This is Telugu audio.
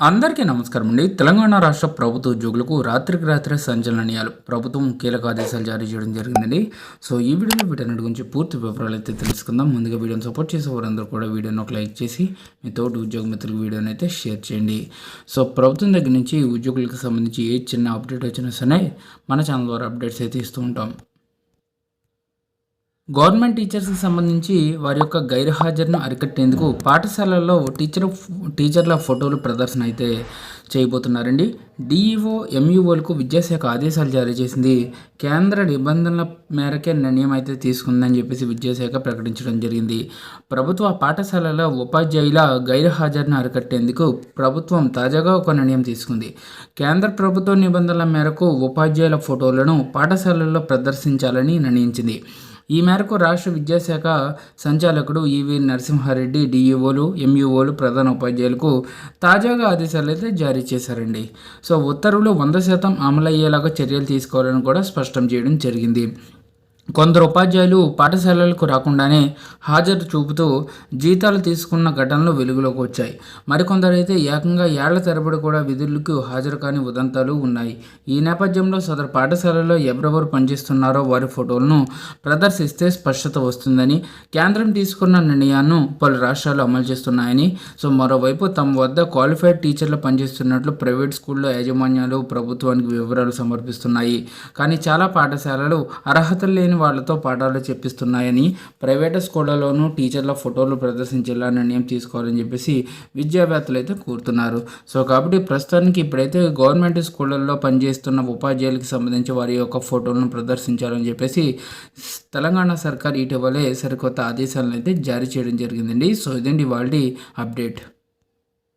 అందరికీ నమస్కారం అండి. తెలంగాణ రాష్ట్ర ప్రభుత్వ ఉద్యోగులకు రాత్రికి రాత్రి సంచలనీయాలు ప్రభుత్వం కీలక ఆదేశాలు జారీ చేయడం జరిగిందండి. సో ఈ వీడియోలో వీటన్నిటి గురించి పూర్తి వివరాలు అయితే తెలుసుకుందాం. ముందుగా వీడియోని సపోర్ట్ చేసే వారందరూ కూడా వీడియోని ఒక లైక్ చేసి మీ తోటి ఉద్యోగ మిత్రులకు వీడియోని అయితే షేర్ చేయండి. సో ప్రభుత్వం దగ్గర నుంచి ఉద్యోగులకు సంబంధించి ఏ చిన్న అప్డేట్ వచ్చినా సరే మన ఛానల్ ద్వారా అప్డేట్స్ అయితే ఇస్తూ ఉంటాం. గవర్నమెంట్ టీచర్స్కి సంబంధించి వారి యొక్క గైర్హాజరును అరికట్టేందుకు పాఠశాలల్లో టీచర్ టీచర్ల ఫోటోలు ప్రదర్శన అయితే చేయబోతున్నారండి. డిఈఓ ఎంఈఓలకు విద్యాశాఖ ఆదేశాలు జారీ చేసింది. కేంద్ర నిబంధనల మేరకే నిర్ణయం అయితే తీసుకుందని చెప్పేసి విద్యాశాఖ ప్రకటించడం జరిగింది. ప్రభుత్వ పాఠశాలల ఉపాధ్యాయుల గైర్హాజరును అరికట్టేందుకు ప్రభుత్వం తాజాగా ఒక నిర్ణయం తీసుకుంది. కేంద్ర ప్రభుత్వ నిబంధనల మేరకు ఉపాధ్యాయుల ఫోటోలను పాఠశాలల్లో ప్రదర్శించాలని నిర్ణయించింది. ఈ మేరకు రాష్ట్ర విద్యాశాఖ సంచాలకుడు ఈవి నరసింహారెడ్డి డిఈఓలు ఎంఈఓలు ప్రధాన ఉపాధ్యాయులకు తాజాగా ఆదేశాలు అయితే జారీ చేశారండి. సో ఉత్తర్వులు వంద శాతం అమలయ్యేలాగా చర్యలు తీసుకోవాలని కూడా స్పష్టం చేయడం జరిగింది. కొందరు ఉపాధ్యాయులు పాఠశాలలకు రాకుండానే హాజరు చూపుతూ జీతాలు తీసుకున్న ఘటనలు వెలుగులోకి వచ్చాయి. మరికొందరైతే ఏకంగా ఏళ్ళ తరబడి కూడా విధులకు హాజరు కాని ఉదంతాలు ఉన్నాయి. ఈ నేపథ్యంలో సదరు పాఠశాలలో ఎవరెవరు పనిచేస్తున్నారో వారి ఫోటోలను ప్రదర్శిస్తే స్పష్టత వస్తుందని కేంద్రం తీసుకున్న నిర్ణయాన్ని పలు రాష్ట్రాలు అమలు చేస్తున్నాయని సో మరోవైపు తమ వద్ద క్వాలిఫైడ్ టీచర్లు పనిచేస్తున్నట్లు ప్రైవేట్ స్కూల్లో యాజమాన్యాలు ప్రభుత్వానికి వివరాలు సమర్పిస్తున్నాయి. కానీ చాలా పాఠశాలలు అర్హతలు లేని వాళ్ళతో పాఠాలు చెప్పిస్తున్నాయని ప్రైవేట్ స్కూళ్ళలోనూ టీచర్ల ఫోటోలు ప్రదర్శించేలా నిర్ణయం తీసుకోవాలని చెప్పేసి విద్యావేత్తలు అయితే కోరుతున్నారు. సో కాబట్టి ప్రస్తుతానికి ఇప్పుడైతే గవర్నమెంట్ స్కూళ్ళల్లో పనిచేస్తున్న ఉపాధ్యాయులకు సంబంధించి వారి యొక్క ఫోటోలను ప్రదర్శించాలని చెప్పేసి తెలంగాణ సర్కార్ ఇటీవలే సరికొత్త ఆదేశాలను అయితే జారీ చేయడం జరిగిందండి. సో ఇదండి వాళ్ళ అప్డేట్.